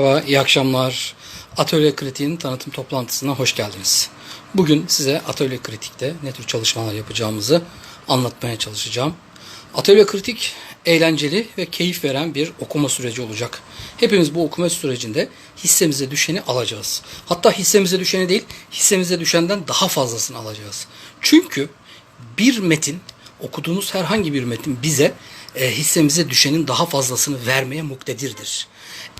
Merhaba, iyi akşamlar. Atölye Kritik'in tanıtım toplantısına hoş geldiniz. Bugün size Atölye Kritik'te ne tür çalışmalar yapacağımızı anlatmaya çalışacağım. Atölye Kritik eğlenceli ve keyif veren bir okuma süreci olacak. Hepimiz bu okuma sürecinde hissemize düşeni alacağız. Hatta hissemize düşeni değil, hissemize düşenden daha fazlasını alacağız. Çünkü bir metin, okuduğumuz herhangi bir metin bize e, hissemize düşenin daha fazlasını vermeye muktedirdir.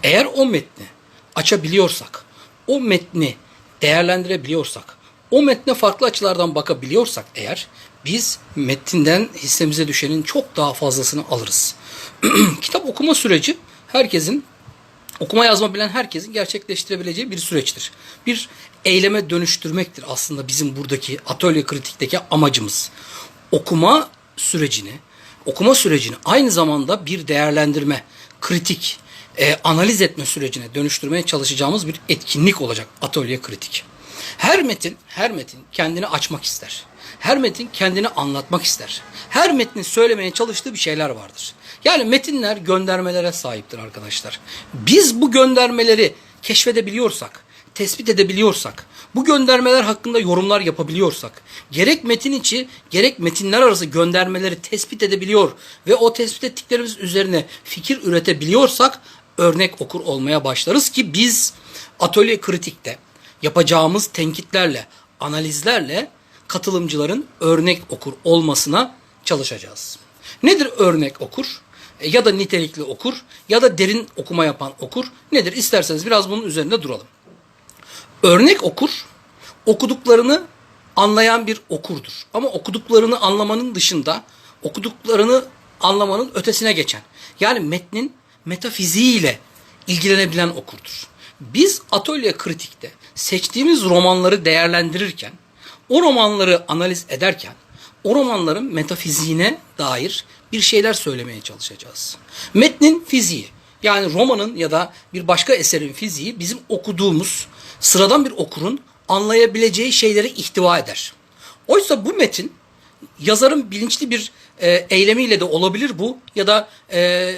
Eğer o metni açabiliyorsak, o metni değerlendirebiliyorsak, o metne farklı açılardan bakabiliyorsak eğer biz metinden hissemize düşenin çok daha fazlasını alırız. Kitap okuma süreci herkesin okuma yazma bilen herkesin gerçekleştirebileceği bir süreçtir. Bir eyleme dönüştürmektir aslında bizim buradaki atölye kritikteki amacımız. Okuma sürecini, okuma sürecini aynı zamanda bir değerlendirme, kritik, e, analiz etme sürecine dönüştürmeye çalışacağımız bir etkinlik olacak atölye kritik. Her metin, her metin kendini açmak ister. Her metin kendini anlatmak ister. Her metnin söylemeye çalıştığı bir şeyler vardır. Yani metinler göndermelere sahiptir arkadaşlar. Biz bu göndermeleri keşfedebiliyorsak, tespit edebiliyorsak, bu göndermeler hakkında yorumlar yapabiliyorsak, gerek metin içi gerek metinler arası göndermeleri tespit edebiliyor ve o tespit ettiklerimiz üzerine fikir üretebiliyorsak örnek okur olmaya başlarız ki biz atölye kritikte yapacağımız tenkitlerle, analizlerle katılımcıların örnek okur olmasına çalışacağız. Nedir örnek okur? E, Ya da nitelikli okur ya da derin okuma yapan okur. Nedir? İsterseniz biraz bunun üzerinde duralım. Örnek okur, okuduklarını anlayan bir okurdur. Ama okuduklarını anlamanın dışında, okuduklarını anlamanın ötesine geçen, yani metnin metafiziğiyle ilgilenebilen okurdur. Biz atölye kritikte seçtiğimiz romanları değerlendirirken, o romanları analiz ederken, o romanların metafiziğine dair bir şeyler söylemeye çalışacağız. Metnin fiziği, yani romanın ya da bir başka eserin fiziği bizim okuduğumuz sıradan bir okurun anlayabileceği şeyleri ihtiva eder. Oysa bu metin yazarın bilinçli bir e, eylemiyle de olabilir bu ya da e,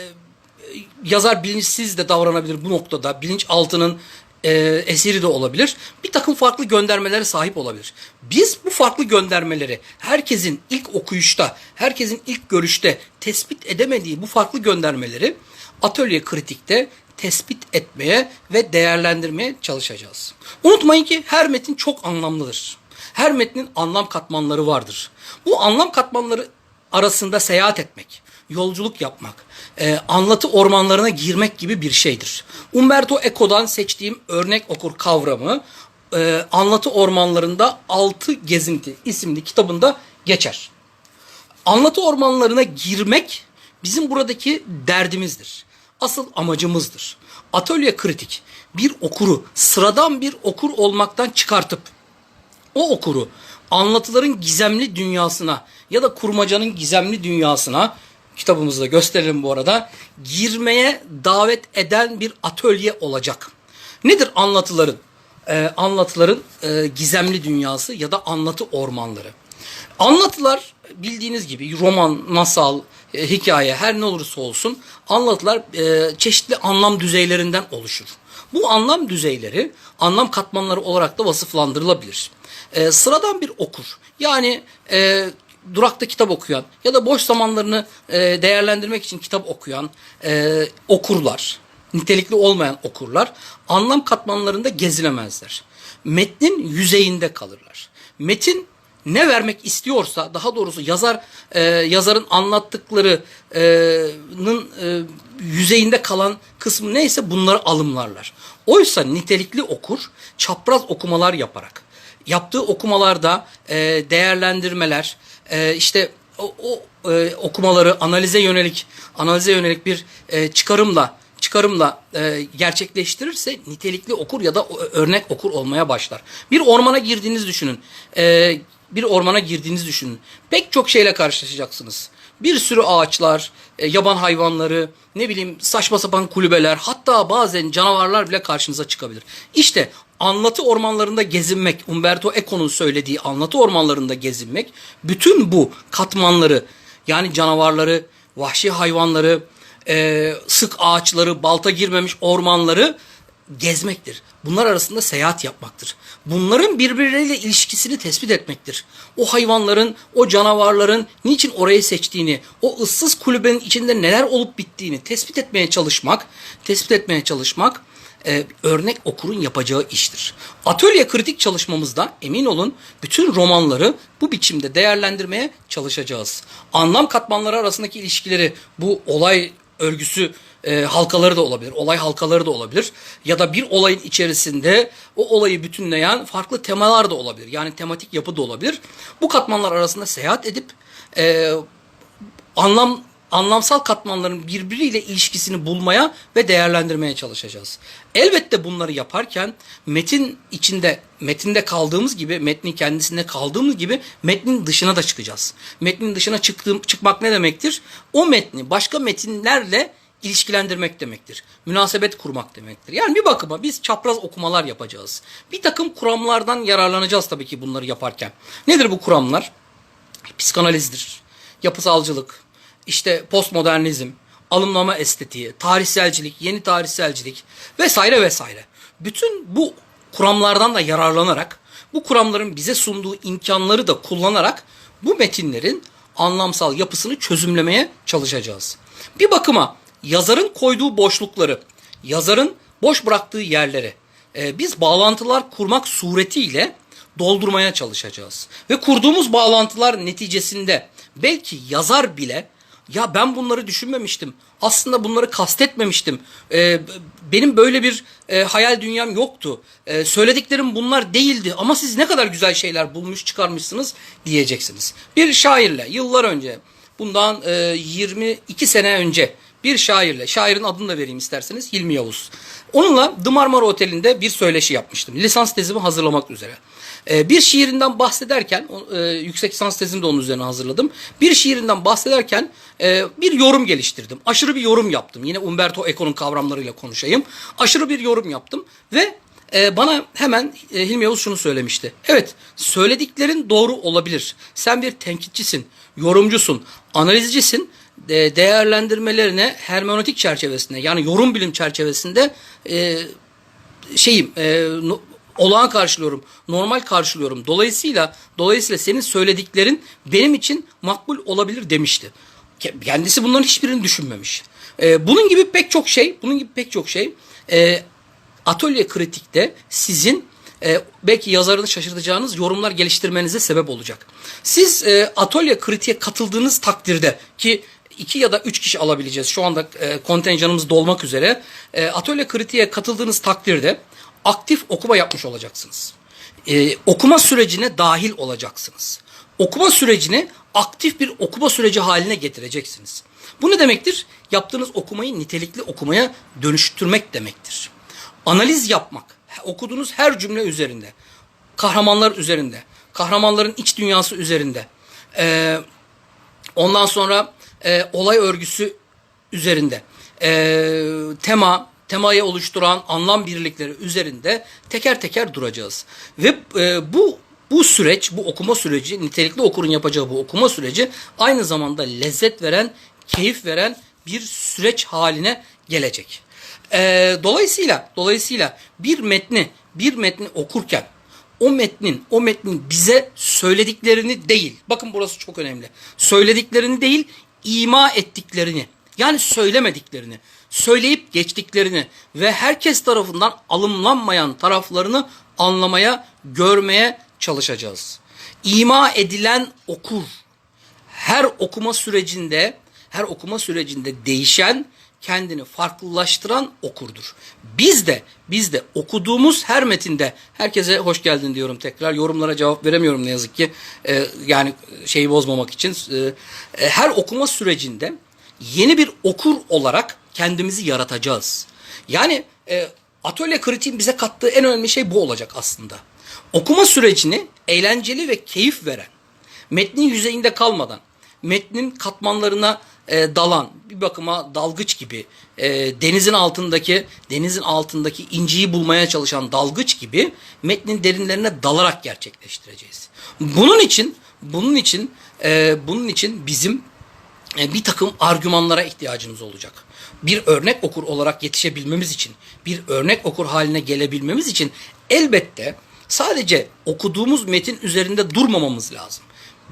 yazar bilinçsiz de davranabilir bu noktada. Bilinçaltının e, eseri de olabilir. Bir takım farklı göndermelere sahip olabilir. Biz bu farklı göndermeleri herkesin ilk okuyuşta, herkesin ilk görüşte tespit edemediği bu farklı göndermeleri atölye kritikte tespit etmeye ve değerlendirmeye çalışacağız. Unutmayın ki her metin çok anlamlıdır. Her metnin anlam katmanları vardır. Bu anlam katmanları arasında seyahat etmek, yolculuk yapmak, e, anlatı ormanlarına girmek gibi bir şeydir. Umberto Eco'dan seçtiğim örnek okur kavramı e, anlatı ormanlarında Altı Gezinti isimli kitabında geçer. Anlatı ormanlarına girmek bizim buradaki derdimizdir. Asıl amacımızdır. Atölye kritik bir okuru sıradan bir okur olmaktan çıkartıp o okuru anlatıların gizemli dünyasına ya da kurmacanın gizemli dünyasına kitabımızda gösterelim bu arada girmeye davet eden bir atölye olacak. Nedir anlatıların? Ee, anlatıların e, gizemli dünyası ya da anlatı ormanları. Anlatılar bildiğiniz gibi roman, masal, e, hikaye her ne olursa olsun anlatılar e, çeşitli anlam düzeylerinden oluşur. Bu anlam düzeyleri anlam katmanları olarak da vasıflandırılabilir. E, sıradan bir okur yani e, durakta kitap okuyan ya da boş zamanlarını e, değerlendirmek için kitap okuyan e, okurlar, nitelikli olmayan okurlar anlam katmanlarında gezilemezler. Metnin yüzeyinde kalırlar. Metin ne vermek istiyorsa daha doğrusu yazar e, yazarın anlattıklarının e, yüzeyinde kalan kısmı neyse bunları alımlarlar. Oysa nitelikli okur çapraz okumalar yaparak yaptığı okumalarda e, değerlendirmeler e, işte o, o e, okumaları analize yönelik analize yönelik bir e, çıkarımla çıkarımla e, gerçekleştirirse nitelikli okur ya da örnek okur olmaya başlar. Bir ormana girdiğinizi düşünün. E, bir ormana girdiğinizi düşünün. Pek çok şeyle karşılaşacaksınız. Bir sürü ağaçlar, e, yaban hayvanları, ne bileyim saçma sapan kulübeler, hatta bazen canavarlar bile karşınıza çıkabilir. İşte anlatı ormanlarında gezinmek, Umberto Eco'nun söylediği anlatı ormanlarında gezinmek, bütün bu katmanları yani canavarları, vahşi hayvanları, e, sık ağaçları, balta girmemiş ormanları gezmektir. Bunlar arasında seyahat yapmaktır. Bunların birbirleriyle ilişkisini tespit etmektir. O hayvanların, o canavarların niçin orayı seçtiğini, o ıssız kulübenin içinde neler olup bittiğini tespit etmeye çalışmak, tespit etmeye çalışmak e, örnek okurun yapacağı iştir. Atölye kritik çalışmamızda emin olun bütün romanları bu biçimde değerlendirmeye çalışacağız. Anlam katmanları arasındaki ilişkileri bu olay örgüsü e, halkaları da olabilir, olay halkaları da olabilir ya da bir olayın içerisinde o olayı bütünleyen farklı temalar da olabilir. Yani tematik yapı da olabilir. Bu katmanlar arasında seyahat edip e, anlam anlamsal katmanların birbiriyle ilişkisini bulmaya ve değerlendirmeye çalışacağız. Elbette bunları yaparken metin içinde, metinde kaldığımız gibi, metnin kendisinde kaldığımız gibi metnin dışına da çıkacağız. Metnin dışına çıktığım, çıkmak ne demektir? O metni başka metinlerle ilişkilendirmek demektir. Münasebet kurmak demektir. Yani bir bakıma biz çapraz okumalar yapacağız. Bir takım kuramlardan yararlanacağız tabii ki bunları yaparken. Nedir bu kuramlar? Psikanalizdir, yapısalcılık, işte postmodernizm, alımlama estetiği, tarihselcilik, yeni tarihselcilik vesaire vesaire. Bütün bu kuramlardan da yararlanarak, bu kuramların bize sunduğu imkanları da kullanarak bu metinlerin anlamsal yapısını çözümlemeye çalışacağız. Bir bakıma yazarın koyduğu boşlukları, yazarın boş bıraktığı yerleri e, biz bağlantılar kurmak suretiyle doldurmaya çalışacağız. Ve kurduğumuz bağlantılar neticesinde belki yazar bile ya ben bunları düşünmemiştim. Aslında bunları kastetmemiştim. Ee, benim böyle bir e, hayal dünyam yoktu. Ee, söylediklerim bunlar değildi ama siz ne kadar güzel şeyler bulmuş çıkarmışsınız diyeceksiniz. Bir şairle yıllar önce bundan e, 22 sene önce bir şairle, şairin adını da vereyim isterseniz Hilmi Yavuz. Onunla The Marmara Oteli'nde bir söyleşi yapmıştım. Lisans tezimi hazırlamak üzere. Ee, bir şiirinden bahsederken, e, yüksek lisans tezimi de onun üzerine hazırladım. Bir şiirinden bahsederken e, bir yorum geliştirdim. Aşırı bir yorum yaptım. Yine Umberto Eco'nun kavramlarıyla konuşayım. Aşırı bir yorum yaptım ve e, bana hemen Hilmi Yavuz şunu söylemişti. Evet, söylediklerin doğru olabilir. Sen bir tenkitçisin, yorumcusun, analizcisin de- değerlendirmelerine hermeneutik çerçevesinde yani yorum bilim çerçevesinde şeyim olağan karşılıyorum, normal karşılıyorum. Dolayısıyla dolayısıyla senin söylediklerin benim için makbul olabilir demişti. Ke- Kendisi bunların hiçbirini düşünmemiş. E, bunun gibi pek çok şey, bunun gibi pek çok şey e, atölye kritikte sizin e, belki yazarını şaşırtacağınız yorumlar geliştirmenize sebep olacak. Siz e, atölye kritiğe katıldığınız takdirde ki iki ya da üç kişi alabileceğiz. Şu anda e, kontenjanımız dolmak üzere. E, atölye kritiğe katıldığınız takdirde aktif okuma yapmış olacaksınız. E, okuma sürecine dahil olacaksınız. Okuma sürecini aktif bir okuma süreci haline getireceksiniz. Bu ne demektir? Yaptığınız okumayı nitelikli okumaya dönüştürmek demektir. Analiz yapmak, okuduğunuz her cümle üzerinde, kahramanlar üzerinde, kahramanların iç dünyası üzerinde, e, ondan sonra e, olay örgüsü üzerinde, e, tema, temayı oluşturan anlam birlikleri üzerinde teker teker duracağız. Ve e, bu bu süreç, bu okuma süreci, nitelikli okurun yapacağı bu okuma süreci aynı zamanda lezzet veren, keyif veren bir süreç haline gelecek. Ee, dolayısıyla dolayısıyla bir metni bir metni okurken o metnin o metnin bize söylediklerini değil. Bakın burası çok önemli. Söylediklerini değil, ima ettiklerini. Yani söylemediklerini, söyleyip geçtiklerini ve herkes tarafından alımlanmayan taraflarını anlamaya, görmeye çalışacağız. İma edilen okur her okuma sürecinde her okuma sürecinde değişen kendini farklılaştıran okurdur. Biz de biz de okuduğumuz her metinde herkese hoş geldin diyorum tekrar. Yorumlara cevap veremiyorum ne yazık ki. Ee, yani şeyi bozmamak için Ee, her okuma sürecinde yeni bir okur olarak kendimizi yaratacağız. Yani e, atölye kritiğin bize kattığı en önemli şey bu olacak aslında. Okuma sürecini eğlenceli ve keyif veren, metnin yüzeyinde kalmadan, metnin katmanlarına e, dalan, bir bakıma dalgıç gibi, e, denizin altındaki denizin altındaki inciyi bulmaya çalışan dalgıç gibi metnin derinlerine dalarak gerçekleştireceğiz. Bunun için bunun için e, bunun için bizim e, bir takım argümanlara ihtiyacımız olacak. Bir örnek okur olarak yetişebilmemiz için, bir örnek okur haline gelebilmemiz için elbette sadece okuduğumuz metin üzerinde durmamamız lazım.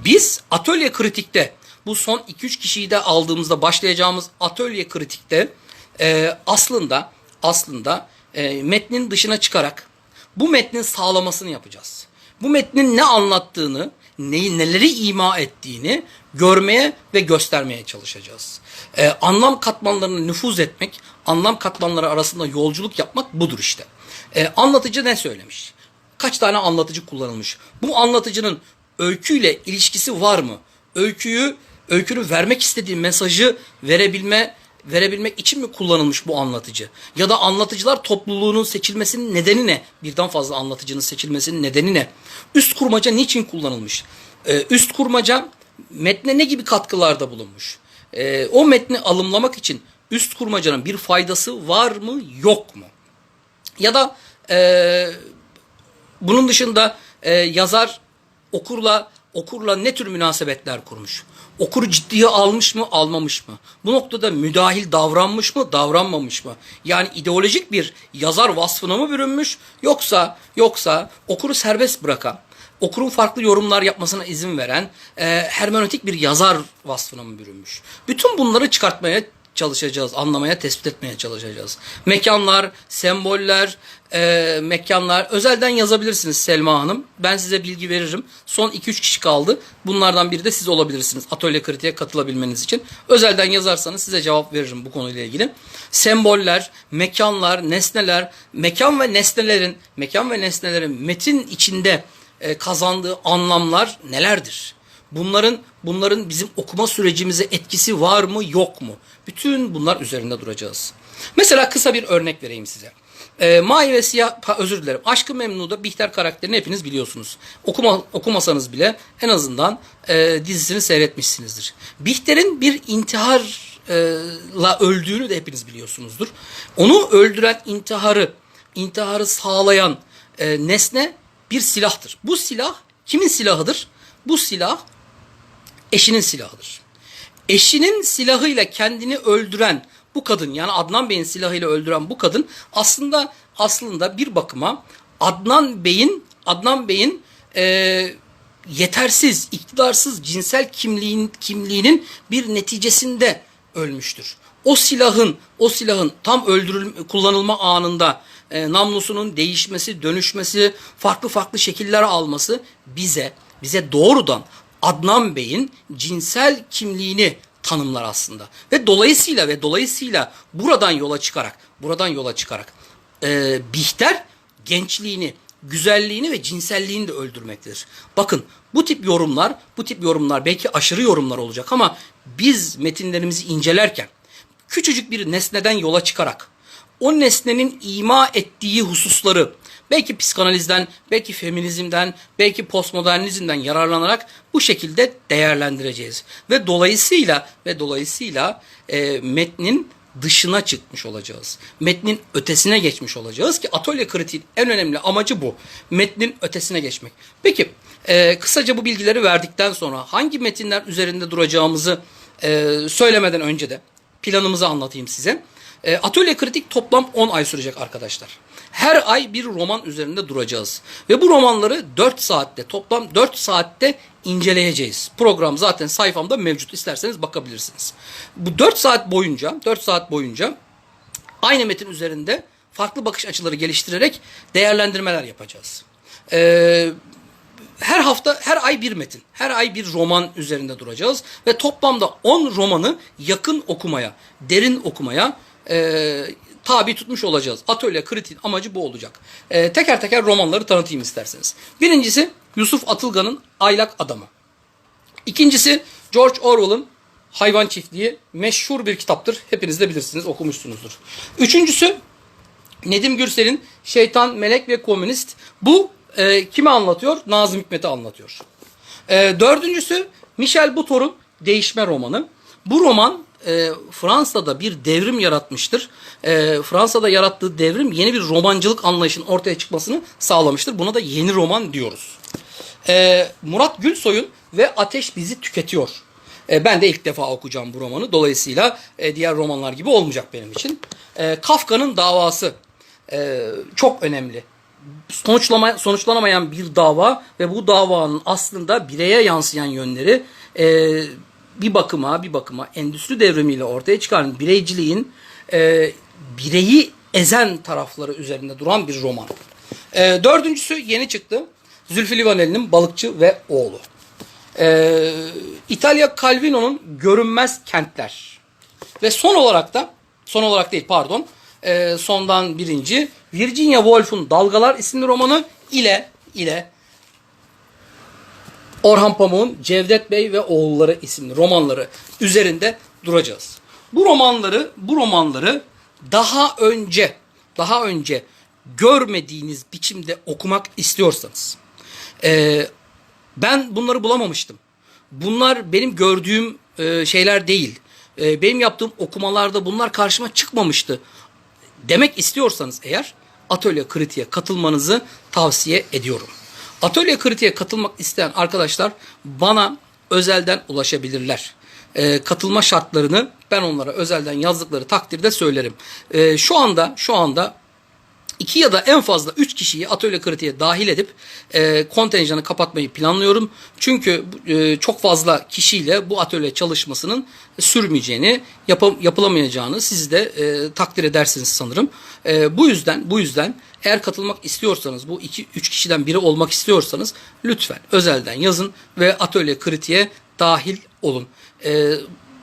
Biz atölye kritikte bu son 2-3 kişiyi de aldığımızda başlayacağımız atölye kritikte e, aslında aslında e, metnin dışına çıkarak bu metnin sağlamasını yapacağız. Bu metnin ne anlattığını, neyi neleri ima ettiğini görmeye ve göstermeye çalışacağız. Ee, anlam katmanlarına nüfuz etmek, anlam katmanları arasında yolculuk yapmak budur işte. Ee, anlatıcı ne söylemiş? Kaç tane anlatıcı kullanılmış? Bu anlatıcının öyküyle ilişkisi var mı? Öyküyü, öykünün vermek istediği mesajı verebilme verebilmek için mi kullanılmış bu anlatıcı? Ya da anlatıcılar topluluğunun seçilmesinin nedeni ne? Birden fazla anlatıcının seçilmesinin nedeni ne? Üst kurmaca niçin kullanılmış? Ee, üst kurmaca metne ne gibi katkılarda bulunmuş? Ee, o metni alımlamak için üst kurmacanın bir faydası var mı yok mu? Ya da e, bunun dışında e, yazar okurla okurla ne tür münasebetler kurmuş? Okuru ciddiye almış mı, almamış mı? Bu noktada müdahil davranmış mı, davranmamış mı? Yani ideolojik bir yazar vasfına mı bürünmüş yoksa yoksa okuru serbest bırakan, okurun farklı yorumlar yapmasına izin veren e, hermenötik bir yazar vasfına mı bürünmüş? Bütün bunları çıkartmaya çalışacağız, anlamaya, tespit etmeye çalışacağız. Mekanlar, semboller, e, mekanlar. Özelden yazabilirsiniz Selma Hanım. Ben size bilgi veririm. Son 2-3 kişi kaldı. Bunlardan biri de siz olabilirsiniz. Atölye kritiğe katılabilmeniz için. Özelden yazarsanız size cevap veririm bu konuyla ilgili. Semboller, mekanlar, nesneler, mekan ve nesnelerin, mekan ve nesnelerin metin içinde e, kazandığı anlamlar nelerdir? Bunların bunların bizim okuma sürecimize etkisi var mı yok mu? Bütün bunlar üzerinde duracağız. Mesela kısa bir örnek vereyim size. E, Mavi ve Siyah, özür dilerim. Aşkı Memnu'da Bihter karakterini hepiniz biliyorsunuz. Okuma, okumasanız bile en azından e, dizisini seyretmişsinizdir. Bihter'in bir intiharla öldüğünü de hepiniz biliyorsunuzdur. Onu öldüren intiharı, intiharı sağlayan e, nesne bir silahtır. Bu silah kimin silahıdır? Bu silah eşinin silahıdır. Eşinin silahıyla kendini öldüren bu kadın yani Adnan Bey'in silahıyla öldüren bu kadın aslında aslında bir bakıma Adnan Bey'in Adnan Bey'in e, yetersiz, iktidarsız cinsel kimliğin kimliğinin bir neticesinde ölmüştür. O silahın, o silahın tam öldürül kullanılma anında e, namlusunun değişmesi, dönüşmesi, farklı farklı şekiller alması bize bize doğrudan Adnan Bey'in cinsel kimliğini tanımlar aslında. Ve dolayısıyla ve dolayısıyla buradan yola çıkarak, buradan yola çıkarak e, Bihter gençliğini, güzelliğini ve cinselliğini de öldürmektedir. Bakın bu tip yorumlar, bu tip yorumlar belki aşırı yorumlar olacak ama biz metinlerimizi incelerken küçücük bir nesneden yola çıkarak o nesnenin ima ettiği hususları belki psikanalizden, belki feminizmden, belki postmodernizmden yararlanarak bu şekilde değerlendireceğiz. Ve dolayısıyla ve dolayısıyla e, metnin dışına çıkmış olacağız. Metnin ötesine geçmiş olacağız ki atölye kritiğin en önemli amacı bu. Metnin ötesine geçmek. Peki e, kısaca bu bilgileri verdikten sonra hangi metinler üzerinde duracağımızı e, söylemeden önce de planımızı anlatayım size. E, atölye kritik toplam 10 ay sürecek arkadaşlar. Her ay bir roman üzerinde duracağız. Ve bu romanları 4 saatte toplam 4 saatte inceleyeceğiz. Program zaten sayfamda mevcut. İsterseniz bakabilirsiniz. Bu 4 saat boyunca 4 saat boyunca aynı metin üzerinde farklı bakış açıları geliştirerek değerlendirmeler yapacağız. Ee, her hafta, her ay bir metin, her ay bir roman üzerinde duracağız. Ve toplamda 10 romanı yakın okumaya, derin okumaya e, tabi tutmuş olacağız. Atölye kritiğin amacı bu olacak. E, teker teker romanları tanıtayım isterseniz. Birincisi Yusuf Atılgan'ın Aylak Adamı. İkincisi George Orwell'ın Hayvan Çiftliği meşhur bir kitaptır. Hepiniz de bilirsiniz, okumuşsunuzdur. Üçüncüsü Nedim Gürsel'in Şeytan, Melek ve Komünist. Bu e, kimi anlatıyor? Nazım Hikmet'i anlatıyor. E, dördüncüsü Michel Butor'un Değişme romanı. Bu roman e, Fransa'da bir devrim yaratmıştır. E, Fransa'da yarattığı devrim yeni bir romancılık anlayışının ortaya çıkmasını sağlamıştır. Buna da yeni roman diyoruz. E, Murat Gülsoy'un ve Ateş Bizi Tüketiyor. E, ben de ilk defa okuyacağım bu romanı. Dolayısıyla e, diğer romanlar gibi olmayacak benim için. E, Kafka'nın davası e, çok önemli. Sonuçlama, sonuçlanamayan bir dava ve bu davanın aslında bireye yansıyan yönleri e, bir bakıma bir bakıma endüstri devrimiyle ortaya çıkan bireyciliğin e, bireyi ezen tarafları üzerinde duran bir roman. E, dördüncüsü yeni çıktı. Zülfü Livaneli'nin Balıkçı ve Oğlu. E, İtalya Calvino'nun Görünmez Kentler. Ve son olarak da, son olarak değil pardon, e, sondan birinci Virginia Woolf'un Dalgalar isimli romanı ile ile Orhan Pamuk'un Cevdet Bey ve Oğulları isimli romanları üzerinde duracağız. Bu romanları, bu romanları daha önce, daha önce görmediğiniz biçimde okumak istiyorsanız, e, ben bunları bulamamıştım. Bunlar benim gördüğüm e, şeyler değil. E, benim yaptığım okumalarda bunlar karşıma çıkmamıştı. Demek istiyorsanız eğer Atölye Kritiğe katılmanızı tavsiye ediyorum. Atölye Kritiğe katılmak isteyen arkadaşlar bana özelden ulaşabilirler. E, katılma şartlarını ben onlara özelden yazdıkları takdirde söylerim. E, şu anda şu anda İki ya da en fazla üç kişiyi atölye kritiğe dahil edip e, kontenjanı kapatmayı planlıyorum. Çünkü e, çok fazla kişiyle bu atölye çalışmasının sürmeyeceğini, yapam, yapılamayacağını siz de e, takdir edersiniz sanırım. E, bu yüzden bu yüzden eğer katılmak istiyorsanız, bu iki üç kişiden biri olmak istiyorsanız lütfen özelden yazın ve atölye kritiğe dahil olun. E,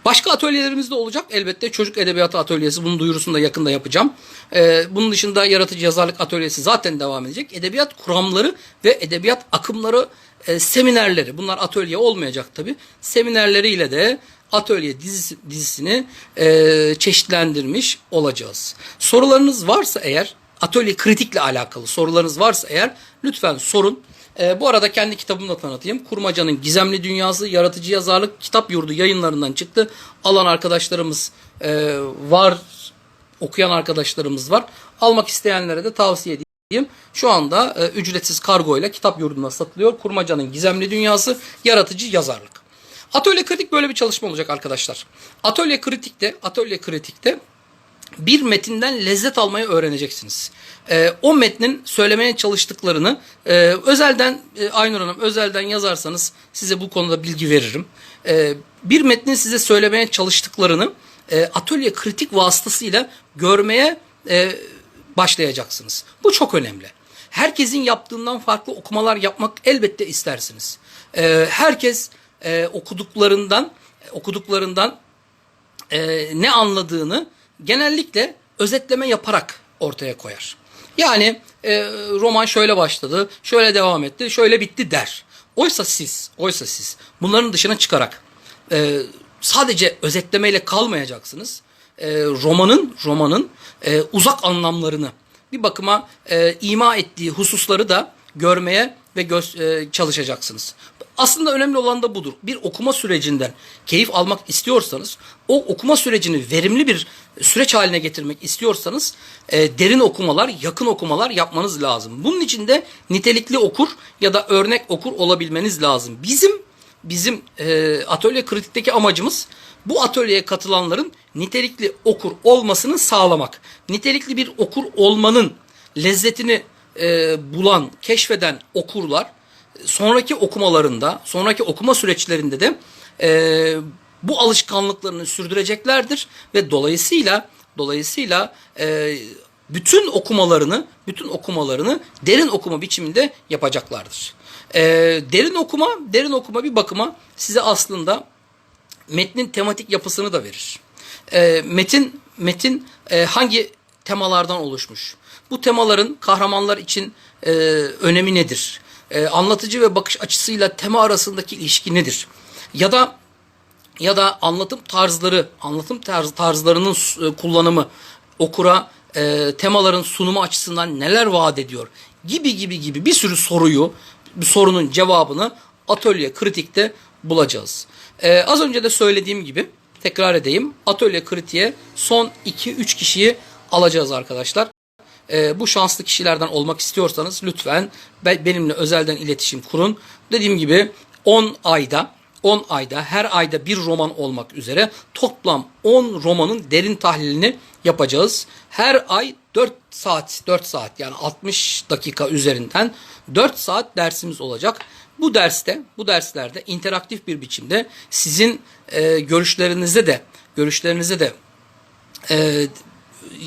Başka atölyelerimiz de olacak. Elbette çocuk edebiyatı atölyesi. Bunun duyurusunu da yakında yapacağım. Ee, bunun dışında yaratıcı yazarlık atölyesi zaten devam edecek. Edebiyat kuramları ve edebiyat akımları e, seminerleri. Bunlar atölye olmayacak tabi. Seminerleriyle de atölye dizisi, dizisini e, çeşitlendirmiş olacağız. Sorularınız varsa eğer atölye kritikle alakalı sorularınız varsa eğer lütfen sorun. E, bu arada kendi kitabımı da tanıtayım. Kurmaca'nın Gizemli Dünyası Yaratıcı Yazarlık Kitap Yurdu yayınlarından çıktı. Alan arkadaşlarımız e, var, okuyan arkadaşlarımız var. Almak isteyenlere de tavsiye edeyim. Şu anda e, ücretsiz kargo ile kitap yurduna satılıyor. Kurmaca'nın Gizemli Dünyası Yaratıcı Yazarlık. Atölye Kritik böyle bir çalışma olacak arkadaşlar. Atölye Kritik'te, Atölye Kritik'te bir metinden lezzet almayı öğreneceksiniz. Ee, o metnin söylemeye çalıştıklarını e, özelden e, Aynur Hanım özelden yazarsanız size bu konuda bilgi veririm. Ee, bir metnin size söylemeye çalıştıklarını e, atölye kritik vasıtasıyla görmeye e, başlayacaksınız. Bu çok önemli. Herkesin yaptığından farklı okumalar yapmak elbette istersiniz. Ee, herkes e, okuduklarından okuduklarından e, ne anladığını genellikle özetleme yaparak ortaya koyar. Yani e, roman şöyle başladı, şöyle devam etti, şöyle bitti der. Oysa siz, oysa siz bunların dışına çıkarak e, sadece özetlemeyle kalmayacaksınız. E, romanın romanın e, uzak anlamlarını bir bakıma e, ima ettiği hususları da görmeye ve gö- e, çalışacaksınız. Aslında önemli olan da budur. Bir okuma sürecinden keyif almak istiyorsanız, o okuma sürecini verimli bir süreç haline getirmek istiyorsanız e, derin okumalar, yakın okumalar yapmanız lazım. Bunun için de nitelikli okur ya da örnek okur olabilmeniz lazım. Bizim bizim e, atölye kritikteki amacımız bu atölyeye katılanların nitelikli okur olmasını sağlamak. Nitelikli bir okur olmanın lezzetini e, bulan, keşfeden okurlar sonraki okumalarında, sonraki okuma süreçlerinde de e, bu alışkanlıklarını sürdüreceklerdir ve dolayısıyla dolayısıyla e, bütün okumalarını, bütün okumalarını derin okuma biçiminde yapacaklardır. E, derin okuma, derin okuma bir bakıma size aslında metnin tematik yapısını da verir. E, metin metin e, hangi temalardan oluşmuş? Bu temaların kahramanlar için e, önemi nedir? E, anlatıcı ve bakış açısıyla tema arasındaki ilişki nedir? Ya da ya da anlatım tarzları, anlatım tarz, tarzlarının e, kullanımı okura e, temaların sunumu açısından neler vaat ediyor? Gibi gibi gibi bir sürü soruyu, bir sorunun cevabını atölye kritikte bulacağız. E, az önce de söylediğim gibi tekrar edeyim. Atölye kritiğe son 2-3 kişiyi alacağız arkadaşlar. E, bu şanslı kişilerden olmak istiyorsanız lütfen benimle özelden iletişim kurun. Dediğim gibi 10 ayda 10 ayda her ayda bir roman olmak üzere toplam 10 romanın derin tahlilini yapacağız. Her ay 4 saat 4 saat yani 60 dakika üzerinden 4 saat dersimiz olacak. Bu derste bu derslerde interaktif bir biçimde sizin e, görüşlerinize de görüşlerinize de e,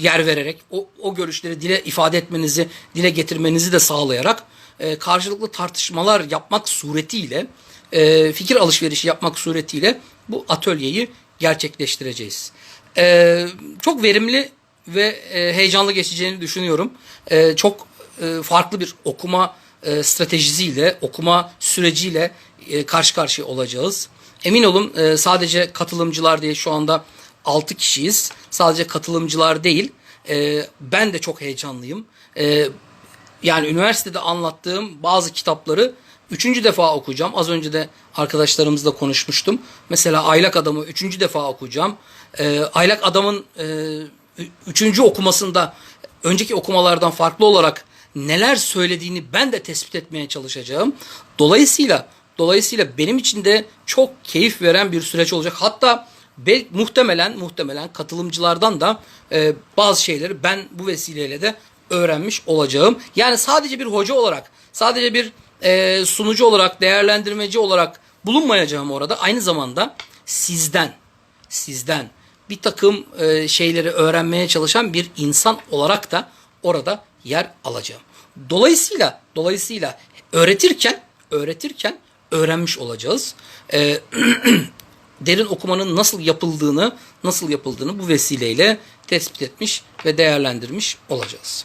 yer vererek o, o görüşleri dile ifade etmenizi, dile getirmenizi de sağlayarak e, karşılıklı tartışmalar yapmak suretiyle e, fikir alışverişi yapmak suretiyle bu atölyeyi gerçekleştireceğiz. E, çok verimli ve e, heyecanlı geçeceğini düşünüyorum. E, çok e, farklı bir okuma e, stratejisiyle, okuma süreciyle e, karşı karşıya olacağız. Emin olun e, sadece katılımcılar diye şu anda 6 kişiyiz. Sadece katılımcılar değil. E, ben de çok heyecanlıyım. E, yani üniversitede anlattığım bazı kitapları üçüncü defa okuyacağım. Az önce de arkadaşlarımızla konuşmuştum. Mesela Aylak Adam'ı üçüncü defa okuyacağım. E, Aylak Adam'ın e, üçüncü okumasında önceki okumalardan farklı olarak neler söylediğini ben de tespit etmeye çalışacağım. Dolayısıyla dolayısıyla benim için de çok keyif veren bir süreç olacak. Hatta bel, muhtemelen muhtemelen katılımcılardan da e, bazı şeyleri ben bu vesileyle de öğrenmiş olacağım. Yani sadece bir hoca olarak, sadece bir e, sunucu olarak, değerlendirmeci olarak bulunmayacağım orada. Aynı zamanda sizden, sizden bir takım e, şeyleri öğrenmeye çalışan bir insan olarak da orada yer alacağım. Dolayısıyla, dolayısıyla öğretirken, öğretirken öğrenmiş olacağız. E, derin okumanın nasıl yapıldığını, nasıl yapıldığını bu vesileyle tespit etmiş ve değerlendirmiş olacağız.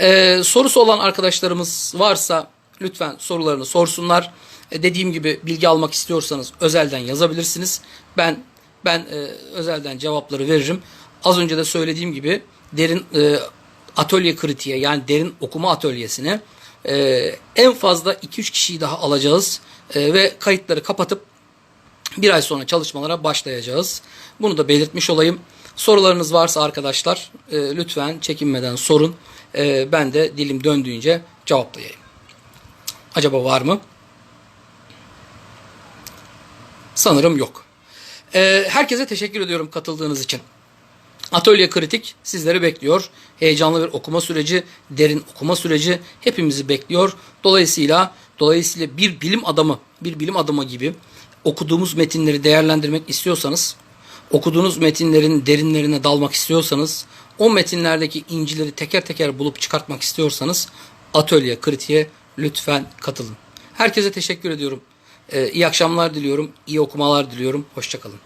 Ee, sorusu olan arkadaşlarımız varsa lütfen sorularını sorsunlar. Ee, dediğim gibi bilgi almak istiyorsanız özelden yazabilirsiniz. Ben ben e, özelden cevapları veririm. Az önce de söylediğim gibi derin e, atölye kritiğe yani derin okuma atölyesine e, en fazla 2-3 kişiyi daha alacağız E, ve kayıtları kapatıp bir ay sonra çalışmalara başlayacağız. Bunu da belirtmiş olayım. Sorularınız varsa arkadaşlar e, lütfen çekinmeden sorun. E, ben de dilim döndüğünce cevaplayayım. Acaba var mı? Sanırım yok. E, herkese teşekkür ediyorum katıldığınız için. Atölye Kritik sizleri bekliyor. Heyecanlı bir okuma süreci, derin okuma süreci hepimizi bekliyor. Dolayısıyla dolayısıyla bir bilim adamı, bir bilim adamı gibi okuduğumuz metinleri değerlendirmek istiyorsanız, okuduğunuz metinlerin derinlerine dalmak istiyorsanız, o metinlerdeki incileri teker teker bulup çıkartmak istiyorsanız Atölye Kritik'e lütfen katılın. Herkese teşekkür ediyorum. Ee, iyi akşamlar diliyorum, iyi okumalar diliyorum. Hoşçakalın.